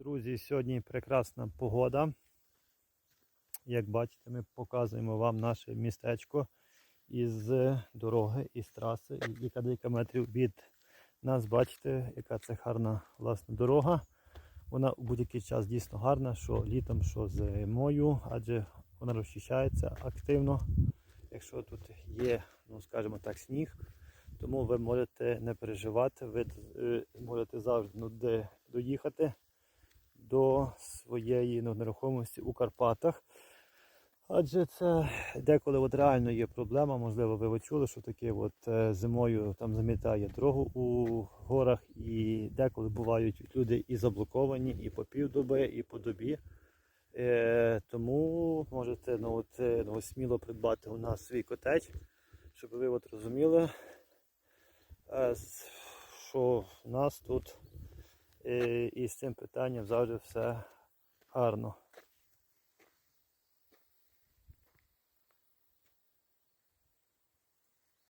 Друзі, сьогодні прекрасна погода. Як бачите, ми показуємо вам наше містечко із дороги, із траси. Кілька декілька від нас, бачите, яка це гарна власне дорога. Вона у будь-який час дійсно гарна, що літом, що зимою, адже вона розчищається активно. Якщо тут є, ну скажімо так, сніг, тому ви можете не переживати, ви е, можете завжди ну, доїхати до своєї нерухомості у Карпатах. Адже це деколи от реально є проблема, можливо, ви чули, що таке от е, зимою там замітає дорогу у горах, і деколи бувають люди і заблоковані, і по півдоби, і по добі. Е, тому можете ну, от, е, ну, сміло придбати у нас свій котеч, щоб ви от розуміли, е, що у нас тут і з цим питанням завжди все гарно.